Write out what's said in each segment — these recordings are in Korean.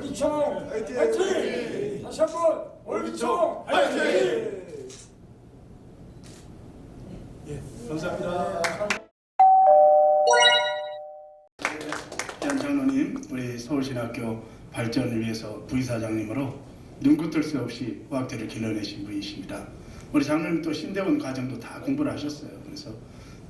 월기총 파이팅! 파이팅! 다시 한번 월기총! 파이팅! 예, 감사합니다. 연장로님, 우리 서울신학교 발전을 위해서 부의사장님으로 눈꽃을 새 없이 후학대를 길러내신 분이십니다. 우리 장로님 또 신대원 과정도 다 공부를 하셨어요. 그래서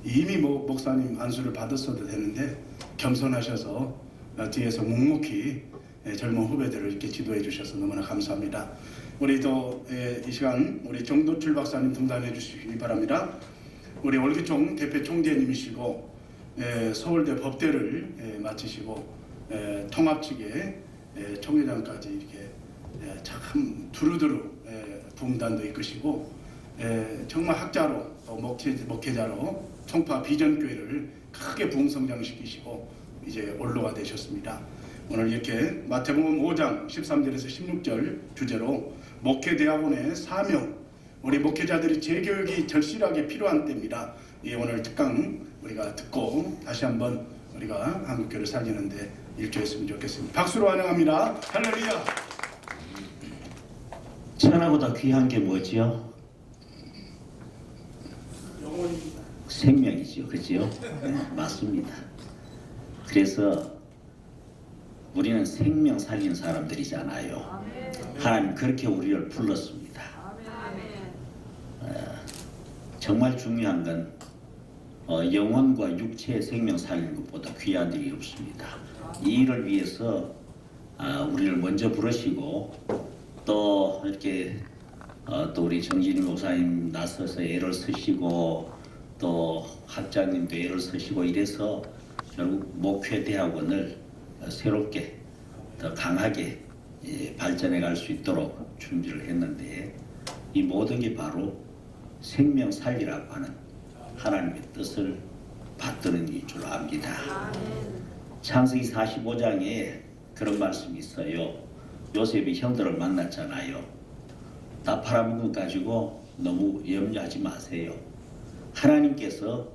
이미 목, 목사님 안수를 받았어도 되는데 겸손하셔서 어, 뒤에서 묵묵히 예, 젊은 후배들을 이렇게 지도해 주셔서 너무나 감사합니다. 우리도 예, 이 시간 우리 정도출 박사님 등단해 주시기 바랍니다. 우리 월기총 대표 총재님이시고 예, 서울대 법대를 예, 마치시고 예, 통합 측에 예, 총회장까지 이렇게 예, 참 두루두루 예, 부흥단도 이끄시고 예, 정말 학자로 목회자로 총파 비전교회를 크게 부흥성장시키시고 이제 원로가 되셨습니다. 오늘 이렇게 마태복음 5장 13절에서 16절 주제로 목회 대학원의 사명 우리 목회자들이 재교육이 절실하게 필요한 때입니다. 이 오늘 특강 우리가 듣고 다시 한번 우리가 한국교를 살리는데 일조했으면 좋겠습니다. 박수로 환영합니다. 할렐루야. 천하보다 귀한 게 뭐지요? 영원입니다. 생명이죠. 그죠? 네, 맞습니다. 그래서 우리는 생명 살린 사람들이잖아요. 하나님 그렇게 우리를 불렀습니다. 어, 정말 중요한 건 어, 영혼과 육체의 생명 살리는 것보다 귀한 일이 없습니다. 이 일을 위해서 아, 우리를 먼저 부르시고 또 이렇게 어, 또 우리 정진희 목사님 나서서 애를 쓰시고 또 학장님도 애를 쓰시고 이래서 결국 목회 대학원을 어, 새롭게 더 강하게 예, 발전해 갈 수 있도록 준비를 했는데 이 모든 게 바로 생명 살리라고 하는 하나님의 뜻을 받드는 일줄 압니다. 창세기 45장에 그런 말씀이 있어요. 요셉이 형들을 만났잖아요. 다 팔아먹은 것 가지고 너무 염려하지 마세요. 하나님께서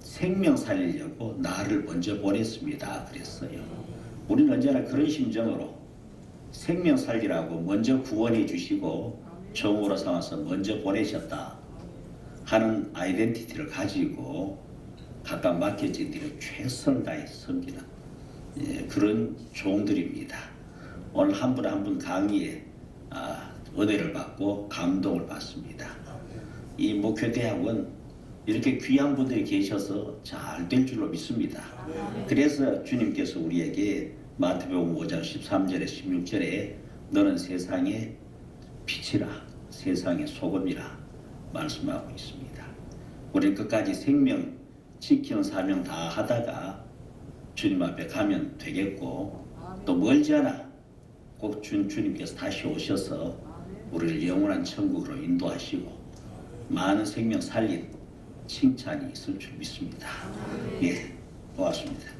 생명 살리려고 나를 먼저 보냈습니다. 그랬어요. 우리는 언제나 그런 심정으로 생명 살리라고 먼저 구원해 주시고 종으로 삼아서 먼저 보내셨다 하는 아이덴티티를 가지고 각각 맡겨진 일을 최선을 다해 섬기는 예, 그런 종들입니다. 오늘 한 분 한 분 강의에 아, 은혜를 받고 감동을 받습니다. 이 목회대학은 이렇게 귀한 분들이 계셔서 잘 될 줄로 믿습니다. 그래서 주님께서 우리에게 마태복음 5장 13절에 16절에 너는 세상의 빛이라 세상의 소금이라 말씀하고 있습니다. 우리 끝까지 생명 지키는 사명 다 하다가 주님 앞에 가면 되겠고 또 멀지 않아 꼭 주, 주님께서 다시 오셔서 우리를 영원한 천국으로 인도하시고 많은 생명 살린 칭찬이 있을 줄 믿습니다. 예, 고맙습니다.